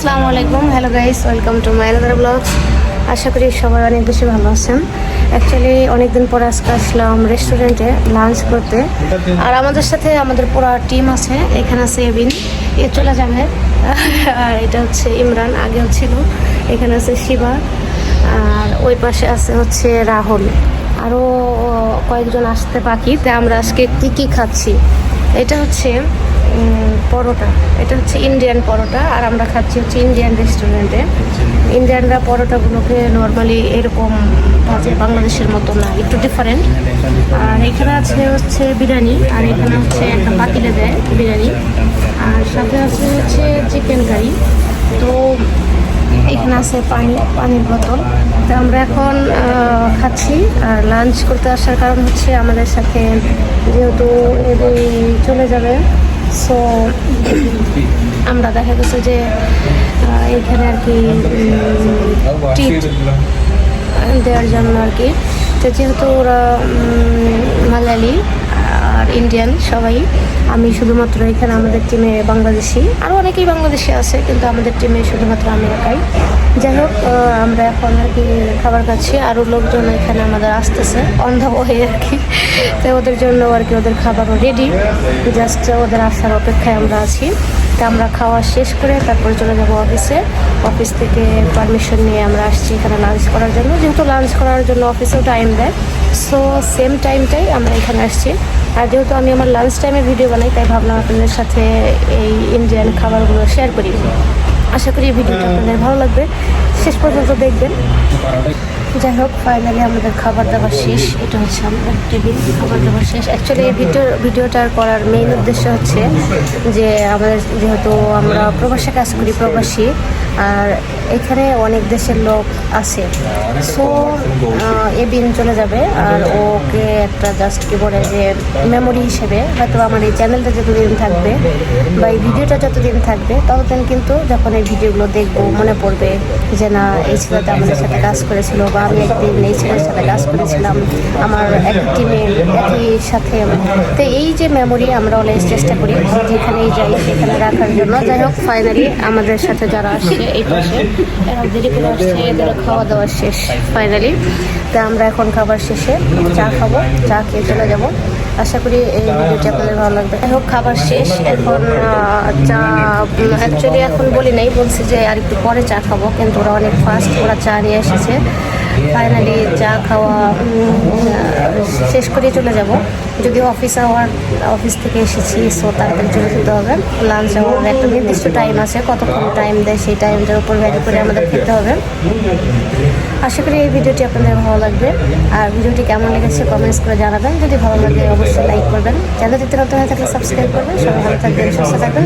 আসসালামু আলাইকুম। Hello guys welcome to my another vlogs আশা করি সবাই অনেক বেশি ভালো আছেন। অ্যাকচুয়ালি অনেকদিন পর আজকে আসলাম রেস্টুরেন্টে লাঞ্চ করতে। আর আমাদের সাথে আমাদের পুরো টিম আছে, এখানে আছে এবিন এ চলে যাবে। আর এটা হচ্ছে ইমরান, আগেও ছিল। এখানে আছে শিবা। আর ওই পাশে আছে হচ্ছে রাহুল। আরও কয়েকজন আসতে বাকি। তাই আমরা আজকে কী কী খাচ্ছি? এটা হচ্ছে পরোটা। এটা হচ্ছে ইন্ডিয়ান পরোটা আর আমরা খাচ্ছি হচ্ছে ইন্ডিয়ান রেস্টুরেন্টে ইন্ডিয়ানরা পরোটাগুলোকে নর্মালি এরকম ভাজে বাংলাদেশের মতো না, একটু ডিফারেন্ট আর এখানে আছে হচ্ছে বিরিয়ানি, আর এখানে হচ্ছে একটা পাতিলে দেয় বিরিয়ানি। আর সাথে আছে হচ্ছে চিকেন কারি তো এখানে আছে পানি পানির বোতল। তো আমরা এখন খাচ্ছি। আর লাঞ্চ করতে আসার কারণ হচ্ছে আমাদের সাথে যেহেতু এদের চলে যাবে সো আমরা দেখা গেছে যে এখানে আর কি দেওয়ার জন্য আর কি। তো যেহেতু ওরা উম, মালায়ালি আর ইন্ডিয়ান সবাই। আমি শুধুমাত্র এখানে আমাদের টিমে বাংলাদেশি। আরও অনেকেই বাংলাদেশি আছে, কিন্তু আমাদের টিমে শুধুমাত্র আমি একাই। যাই হোক আমরা এখন আর কি খাবার খাচ্ছি আরও লোকজন এখানে আমাদের আসতেছে অন্ধ হয়ে আর কি। তো ওদের জন্য আর কি ওদের খাবারও রেডি জাস্ট ওদের আসার অপেক্ষায় আমরা আছি। তা আমরা খাওয়া শেষ করে তারপরে চলে যাব অফিসে অফিস থেকে পারমিশন নিয়ে আমরা আসছি এখানে লাঞ্চ করার জন্য। যেহেতু লাঞ্চ করার জন্য অফিসেও টাইম দেয় সো সেম টাইমটাই আমরা এখানে আসছি। আর যেহেতু আমি আমার লাঞ্চ টাইমে ভিডিও বানাই তাই ভাবলাম আপনাদের সাথে এই ইন্ডিয়ান খাবারগুলো শেয়ার করি। আশা করি এই ভিডিওটা আপনাদের ভালো লাগবে। শেষ পর্যন্ত দেখবেন। যাই হোক ফাইনালি আমাদের খাবার দাবার শেষ। এটা হচ্ছে আমাদের টেবিল খাবার দাবার শেষ। অ্যাকচুয়ালি এই ভিডিও ভিডিওটার করার মেইন উদ্দেশ্য হচ্ছে যে আমাদের যেহেতু আমরা প্রবাসে কাজ করি প্রবাসী আর এখানে অনেক দেশের লোক আছে। সো এবিন চলে যাবে আর ওকে একটা জাস্ট কি বলে যে মেমোরি হিসেবে হয়তো আমার এই চ্যানেলটা যতদিন থাকবে বা এই ভিডিওটা যতদিন থাকবে, ততদিন কিন্তু যখন এই ভিডিওগুলো দেখব, মনে পড়বে যে না, এই ছেলেটা আমাদের সাথে কাজ করেছিল বা আমি একদিন এই ছেলের সাথে কাজ করেছিলাম, আমার এক টিমে একই সাথে। তো এই যে মেমোরি আমরা অলওয়েজ চেষ্টা করি, যেখানেই যাই, সেখানে রাখার জন্য। যাই হোক ফাইনালি আমাদের সাথে যারা আসছে এই পাশে। এদের খাওয়া দাওয়া শেষ ফাইনালি তা আমরা এখন খাবার শেষে চা খাব, চা খেয়ে চলে যাব। আশা করি এই ভিডিওটি আপনাদের ভালো লাগবে। যাই হোক, খাবার শেষ। এখন চা অ্যাকচুয়ালি এখন বলি নাই, বলছি যে আর একটু পরে চা খাব, কিন্তু ওরা অনেক ফাস্ট ওরা চা নিয়ে এসেছে। ফাইনালি চা খাওয়া শেষ করে চলে যাব। যদি অফিস আওয়ার অফিস থেকে এসেছি সো তাড়াতাড়ি চলে যেতে হবে। লাঞ্চ আওয়ার একটা নির্দিষ্ট টাইম আছে, কতক্ষণ টাইম দেয় সেই টাইমটার উপর ভ্যারি করে আমাদের খেতে হবে। আশা করি এই ভিডিওটি আপনাদের ভালো লাগবে। আর ভিডিওটি কেমন লেগেছে কমেন্টস করে জানাবেন। যদি ভালো লাগে, অবশ্যই লাইক করবেন। চ্যানেলটিতে নতুন হয়ে থাকলে সাবস্ক্রাইব করবেন। সবাই ভালো থাকবেন, সুস্থ থাকবেন।